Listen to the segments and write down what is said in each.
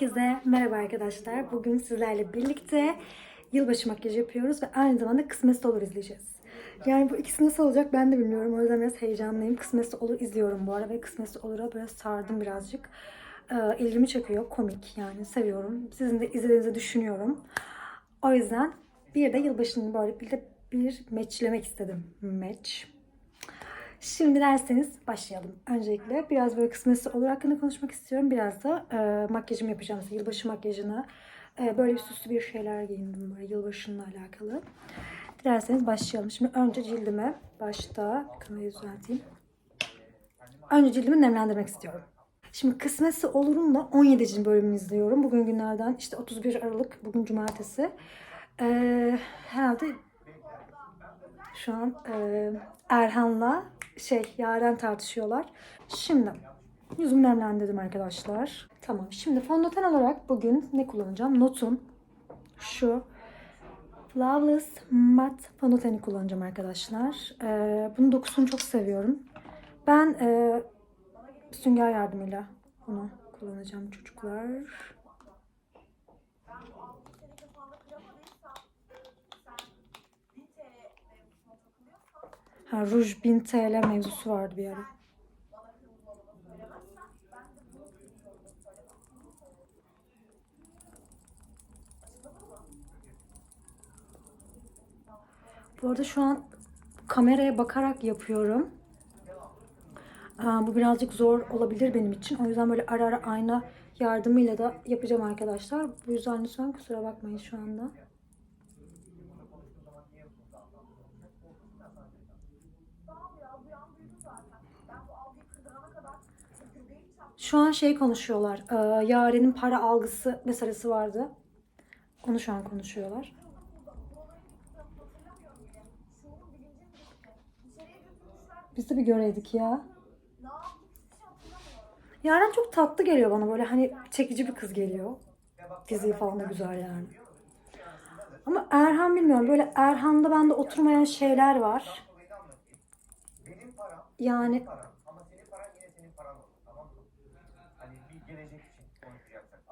Herkese merhaba arkadaşlar. Bugün sizlerle birlikte yılbaşı makyajı yapıyoruz ve aynı zamanda Kısmetse Olur izleyeceğiz. Yani bu ikisi nasıl olacak ben de bilmiyorum. O yüzden biraz heyecanlıyım. Kısmetse Olur izliyorum bu ara ve Kısmetse Olur'a böyle sardım birazcık. Ee, ilgimi çekiyor. Komik yani seviyorum. Sizin de izlediğinizi düşünüyorum. O yüzden bir de yılbaşını böyle bir de bir matchlemek istedim. Match. Şimdi derseniz başlayalım. Öncelikle biraz böyle kısmetse olur hakkında konuşmak istiyorum. Biraz da e, makyajımı yapacağım. Mesela yılbaşı makyajına e, böyle bir süslü bir şeyler giyindim böyle yılbaşınınla alakalı. Dilerseniz başlayalım. Şimdi önce cildime başta kamerayı düzelteyim. Önce cildimi nemlendirmek istiyorum. Şimdi kısmetse olurun da 17. bölümünü izliyorum. Bugün günlerden işte 31 Aralık, bugün cumartesi. Ee, herhalde şu an e, Erhan'la şey Yaren tartışıyorlar. Şimdi yüzümü nemlendirdim arkadaşlar. Tamam. Şimdi fondöten olarak bugün ne kullanacağım? Notun şu Flawless Matte fondöteni kullanacağım arkadaşlar. Ee, bunun dokusunu çok seviyorum. Ben e, sünger yardımıyla bunu kullanacağım çocuklar. Ha, ruj 1000 TL mevzusu vardı bir ara. Bu arada şu an kameraya bakarak yapıyorum. Aa, bu birazcık zor olabilir benim için. O yüzden böyle ara ara ayna yardımıyla da yapacağım arkadaşlar. Bu yüzden lütfen kusura bakmayın şu anda. Şu an şey konuşuyorlar. E, Yaren'in para algısı meselesi vardı. Onu şu an konuşuyorlar. Biz de bir göreydik ya. Yaren çok tatlı geliyor bana böyle hani çekici bir kız geliyor. Fiziği falan da güzel yani. Ama Erhan bilmiyorum böyle Erhan'da bende oturmayan şeyler var. Yani param ama senin paran yine senin paran olur tamam mı? Hani bir gelecek için konuşacaksak. Ama para muhabbet arkadaşlar. aldım işte bana bu Sıkıntılı. egolu bir tavır bir şeyin havasını atma gibi geliyor. Bu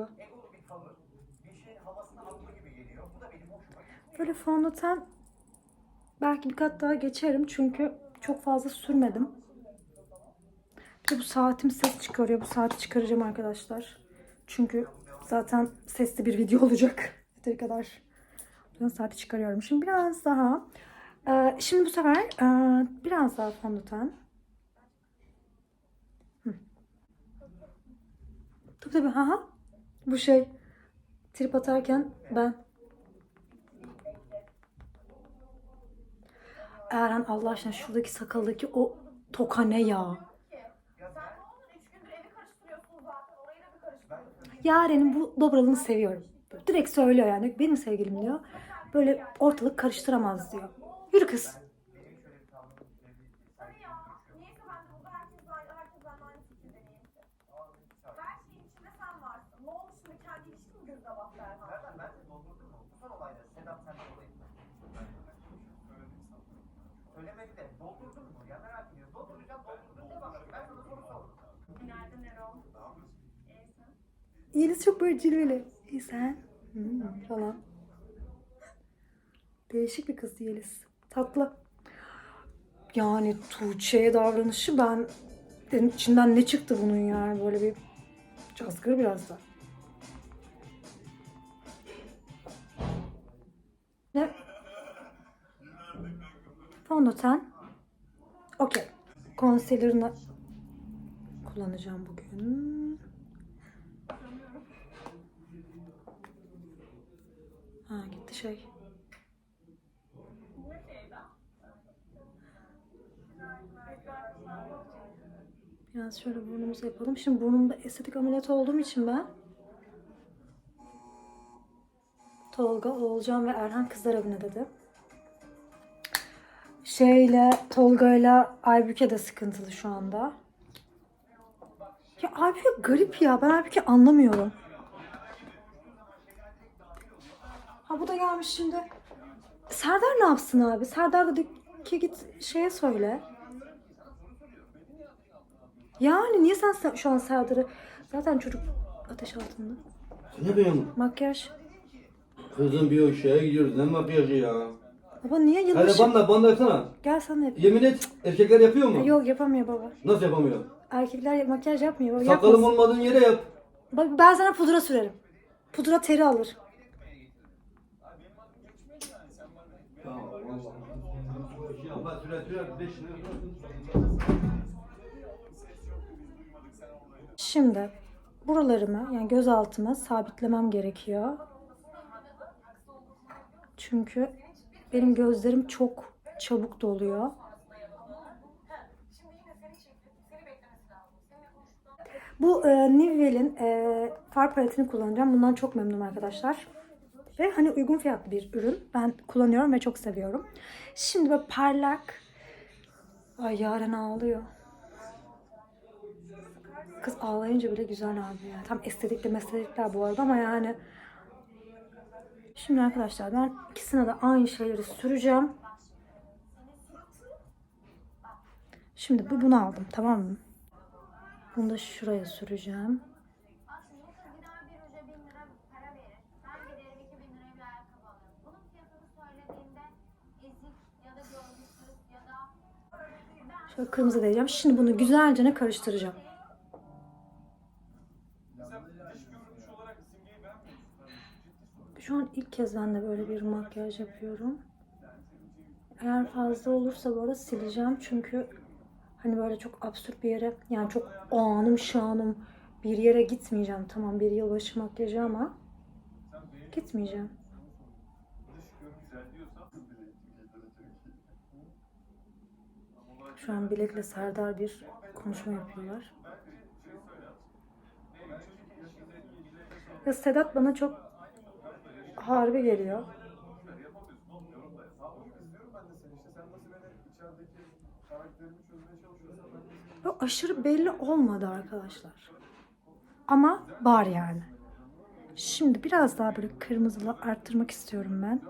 da benim hoşuma gitmiyor. Böyle fondöten belki bir kat daha geçerim çünkü çok fazla sürmedim. Bir bu saatim ses çıkarıyor. Bu saati çıkaracağım arkadaşlar. Çünkü zaten sesli bir video olacak. Yeteri kadar. Yüzden saati çıkarıyorum. Şimdi biraz daha. şimdi bu sefer biraz daha fondöten. Tabii tabii. Ha ha. Bu şey trip atarken ben Erhan Allah aşkına şuradaki sakaldaki o toka ne ya? Yaren'in bu dobralığını seviyorum. Direkt söylüyor yani. Benim sevgilim diyor. Böyle ortalık karıştıramaz diyor. Yürü kız. Niyeyse ben de burada herkes aynı, herkes benimle aynı fikirde niyeyse. Her şeyin içinde sen varsın. Ne olmuş şimdi kendi ilişkin mi gözüne bak Erhan? Zaten ben de doldurdum mu? Bu son olayda Sedat sen de olayım. Söylemedi de doldurdun mu? Ya merak ediyorum. Dolduracağım doldurdun mu? Ben sana soru sordum. Günaydın Erol. Ee, sen? Yeliz çok böyle cilveli. E sen? Hmm, falan. Değişik bir kız Yeliz. Tatlı. Yani Tuğçe'ye davranışı ben içinden ne çıktı bunun yani böyle bir cazgır biraz da. Ne? Fondöten. Okey. Concealer'ını kullanacağım bugün. Ha gitti şey. Biraz şöyle burnumuzu yapalım. Şimdi burnumda estetik ameliyat olduğum için ben Tolga, Oğulcan ve Erhan kızlar evine dedi. Şeyle, Tolga'yla Aybüke de sıkıntılı şu anda. Ya Aybüke garip ya. Ben Aybüke anlamıyorum. Ha bu da gelmiş şimdi. Serdar ne yapsın abi? Serdar dedi ki git şeye söyle. Yani niye sen se- şu an Serdar'ı... Zaten çocuk ateş altında. Ne yapıyorsun? Makyaj. Kızım bir o şeye gidiyoruz. Ne makyajı ya? Baba niye Hadi yılbaşı? bana bana yapsana. Gel sana yap. Yemin et erkekler yapıyor mu? Yok yapamıyor baba. Nasıl yapamıyor? Erkekler makyaj yapmıyor. Baba, Sakalım yapmasın. olmadığın yere yap. Bak ben sana pudra sürerim. Pudra teri alır. Ya Allah süre süre Şimdi buralarımı yani göz altımı sabitlemem gerekiyor. Çünkü benim gözlerim çok çabuk doluyor. Bu e, Nivelle'in e, far paletini kullanacağım. Bundan çok memnunum arkadaşlar. Ve hani uygun fiyatlı bir ürün. Ben kullanıyorum ve çok seviyorum. Şimdi böyle parlak. Ay Yaren ağlıyor. Kız ağlayınca bile güzel abi ya. Tam estetikli meslekler bu arada ama yani. Şimdi arkadaşlar ben ikisine de aynı şeyleri süreceğim. Şimdi bu bunu aldım tamam mı? Bunu da şuraya süreceğim. Bak şimdi bu kız gider bir uca bin lira para verir. Ben giderim iki bin liraya bir ayakkabı alırım. Bunun fiyatını söylediğinde ezik ya da görgüsüz ya da Şöyle kırmızı diyeceğim. Şimdi bunu güzelce karıştıracağım. Şu an ilk kez ben de böyle bir makyaj yapıyorum. Eğer fazla olursa bu arada sileceğim çünkü hani böyle çok absürt bir yere yani çok anım şanım bir yere gitmeyeceğim. Tamam bir yılbaşı makyajı ama gitmeyeceğim. Şu an Bilek'le Serdar bir konuşma yapıyorlar. Ya Sedat bana çok harbi geliyor. Ve aşırı belli olmadı arkadaşlar. Ama var yani. Şimdi biraz daha böyle kırmızılı arttırmak istiyorum ben.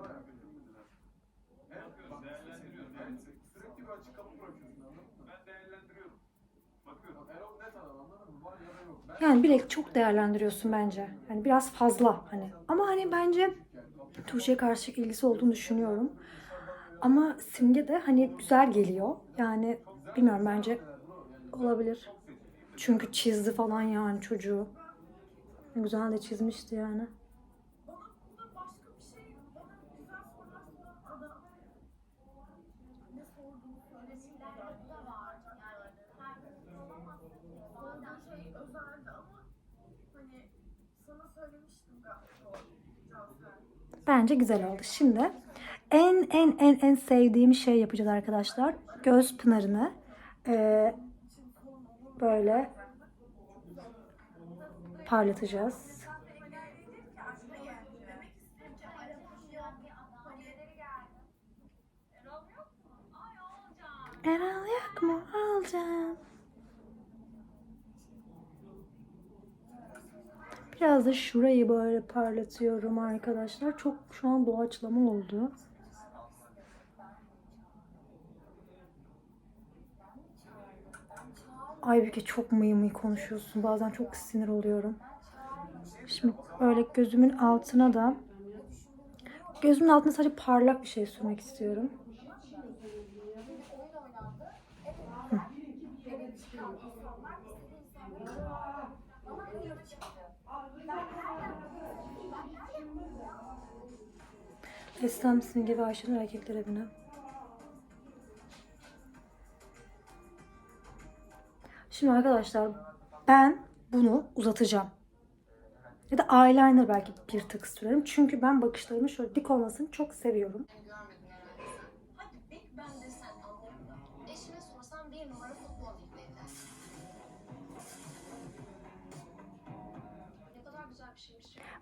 Yani bilek çok değerlendiriyorsun bence. Yani biraz fazla hani. Ama hani bence Tuğçe'ye karşı ilgisi olduğunu düşünüyorum. Ama Simge de hani güzel geliyor. Yani bilmiyorum bence olabilir. Çünkü çizdi falan yani çocuğu. Güzel de çizmişti yani. Ona bu da başka bir şey. Ona güzel sorular soran adam. Ne sorduğunu söylesinler. bu da var. Yani herkes olamazsın ki. Bazen Sorduğu şey özeldi ama hani sana söylemiştim galiba o Cansel. Bence güzel oldu. Şimdi en en en en sevdiğim şey yapacağız arkadaşlar. Göz pınarını eee, böyle parlatacağız. Erol yok? Alacağım. Biraz da şurayı böyle parlatıyorum arkadaşlar. Çok şu an doğaçlama oldu. Aybüke çok mıy mıy konuşuyorsun. Bazen çok sinir oluyorum. Şimdi böyle gözümün altına da gözümün altına sadece parlak bir şey sürmek istiyorum. İslam Simge ve Ayşenur Erkekler Evi'ne. Şimdi arkadaşlar ben bunu uzatacağım. Ya da eyeliner belki bir tık sürerim. Çünkü ben bakışlarımın şöyle dik olmasını çok seviyorum.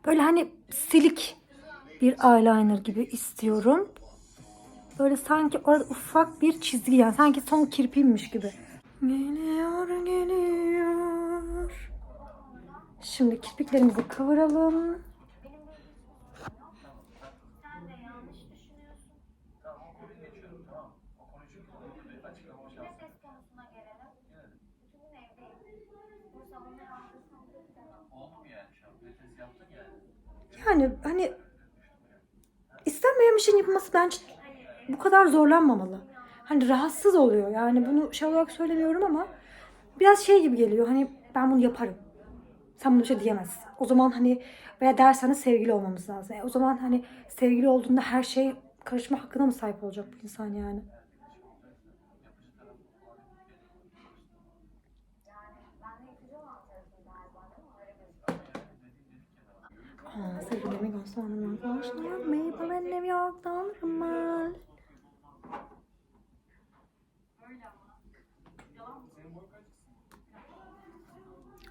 Böyle hani silik bir eyeliner gibi istiyorum. Böyle sanki orada ufak bir çizgi yani sanki son kirpiymiş gibi. Geliyor geliyor. Şimdi kirpiklerimizi kıvıralım. Yani hani istenmeyen bir şeyin yapılması bence bu kadar zorlanmamalı. Hani rahatsız oluyor. Yani bunu şey olarak söylemiyorum ama biraz şey gibi geliyor. Hani ben bunu yaparım. Sen bunu şey diyemezsin. O zaman hani veya derseniz sevgili olmamız lazım. E, o zaman hani sevgili olduğunda her şey karışma hakkına mı sahip olacak bu insan? Yani gösterdim arkadaşlar. Maybelline New York'tan Rimmel.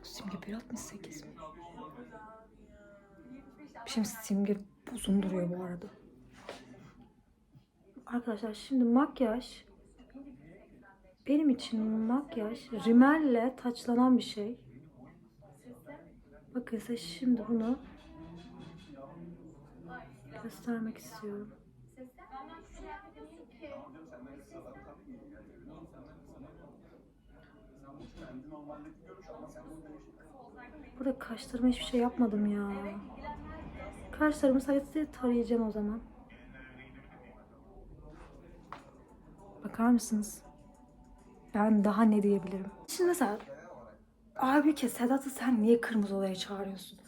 Simge 1.68 mi? Şimdi simge uzun duruyor bu arada. Arkadaşlar şimdi makyaj benim için makyaj rimelle taçlanan bir şey. Bakın size şimdi bunu göstermek istiyorum. Burada kaşlarıma hiçbir şey yapmadım ya. Kaşlarımı sadece tarayacağım o zaman. Bakar mısınız? Ben daha ne diyebilirim? Şimdi mesela abi ki Sedat'ı sen niye kırmızı odaya çağırıyorsun?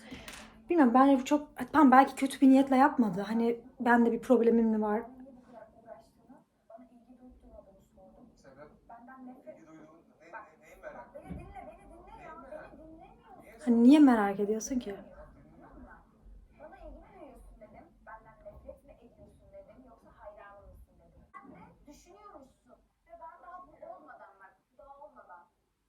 Bilmiyorum bu çok tamam belki kötü bir niyetle yapmadı. Hani bende bir problemim mi var? Bana ilgi duyup duymadığını sordum. Sebep? Benden nefret İlgi duyduğun ne, ne, neyi merak Beni dinle, beni dinle ya. Beni dinlemiyorsun. Hani niye merak ediyorsun ki? Bana ilgi mi duyuyorsun dedim. Benden nefret mi ediyorsun dedim. Yoksa hayranı mısın dedim. Sen de düşünüyormuşsun. Ve ben daha bu olmadan bak, bu daha olmadan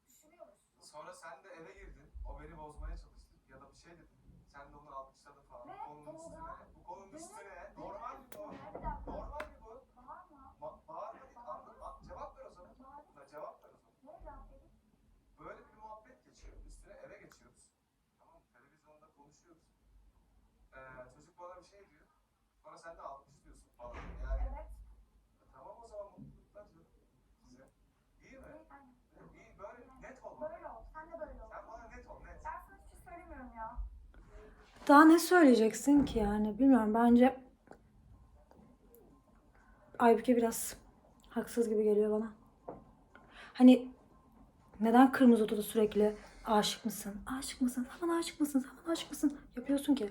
düşünüyormuşsun. Sonra sen de eve girdin. O beni bozmaya çalıştı. Ya da bir şey dedin. Sen de onu alkışladın falan. Ne? Bu konunun üstüne. Tolga? Bu konunun Dinle, üstüne. dinle. Normal mi bu? Dinle bir dakika. Normal mi bu? Bağırma. Ma bağırma değil. Anla, a- cevap ver o zaman. Bağırma. Na, cevap ver o zaman. Ne cevap vereyim? Böyle bir muhabbet geçiyor. Üstüne eve geçiyoruz. Tamam mı? Televizyonda konuşuyoruz. Ee, çocuk bana bir şey diyor. Sonra sen de alkışlıyorsun falan. Yani Evet. e, tamam o zaman mutluluklar canım size. İyi mi? İyi, aynen. İyi böyle net ol. Böyle ol. Sen de böyle ol. Sen bana net ol net. Ben sana hiçbir şey söylemiyorum ya. Daha ne söyleyeceksin ki yani? Bilmiyorum bence Aybüke biraz haksız gibi geliyor bana. Hani neden kırmızı odada sürekli aşık mısın? Aşık mısın? Bana aşık mısın? Bana aşık mısın? Yapıyorsun ki.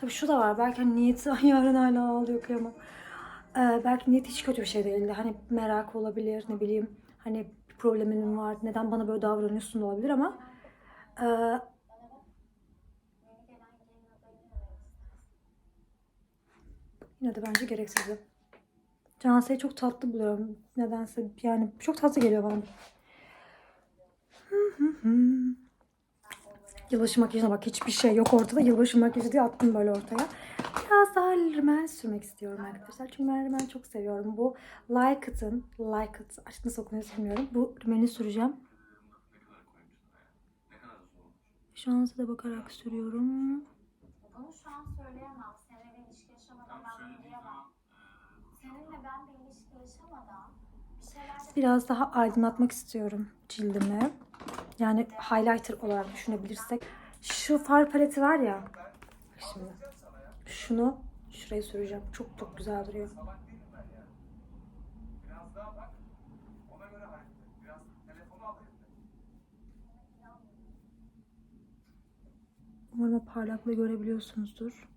Tabii şu da var. Belki hani niyeti yarın hala ağlıyor kıyamam. Ee, belki niyeti hiç kötü bir şey değildi. Hani merak olabilir ne bileyim. Hani bir problemin mi var? Neden bana böyle davranıyorsun da olabilir ama e, yine de bence gereksizdi. Cansel'i çok tatlı buluyorum. Nedense yani çok tatlı geliyor bana. Yılbaşı makyajına bak hiçbir şey yok ortada. Yılbaşı makyajı diye attım böyle ortaya. Biraz daha rimel sürmek istiyorum arkadaşlar. Çünkü ben rimel çok seviyorum. Bu Like It artık nasıl okunuyor bilmiyorum. Bu rimelini süreceğim. Şu an size bakarak sürüyorum. Bunu şu an söyleyemem. Seninle bir ilişki yaşamadan ben bunu diyemem. Seninle ben bir ilişki yaşamadan bir şeyler Biraz daha aydınlatmak istiyorum cildimi. Yani highlighter olarak düşünebilirsek. Şu far paleti var ya. Şimdi. Şunu şuraya süreceğim. Çok çok güzel duruyor. Umarım o parlaklığı görebiliyorsunuzdur.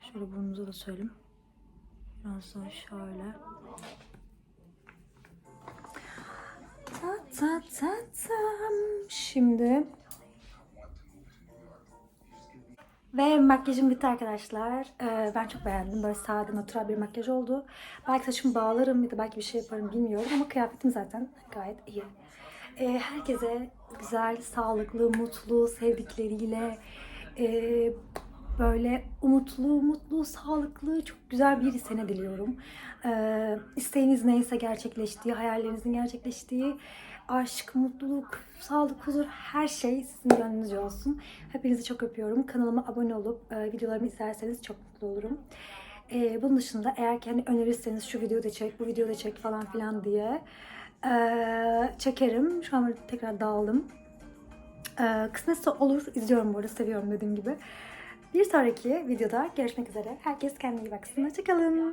Şöyle burnunuza da söyleyeyim. Biraz daha şöyle. Ta ta ta tam. Şimdi ve makyajım bitti arkadaşlar. Ee, ben çok beğendim. Böyle sade, natural bir makyaj oldu. Belki saçımı bağlarım ya da belki bir şey yaparım bilmiyorum ama kıyafetim zaten gayet iyi. Ee, herkese güzel, sağlıklı, mutlu, sevdikleriyle, ee, böyle umutlu, mutlu, sağlıklı, çok güzel bir sene diliyorum. Ee, isteğiniz neyse gerçekleştiği, hayallerinizin gerçekleştiği, aşk, mutluluk, sağlık, huzur her şey sizin gönlünüzce olsun. Hepinizi çok öpüyorum. Kanalıma abone olup e, videolarımı izlerseniz çok mutlu olurum. Ee, bunun dışında eğer ki hani önerirseniz şu videoyu da çek, bu videoyu da çek falan filan diye e, çekerim. Şu an tekrar dağıldım. Ee, kısmetse olur. izliyorum bu arada. Seviyorum dediğim gibi. Bir sonraki videoda görüşmek üzere. Herkes kendine iyi baksın. Hoşçakalın.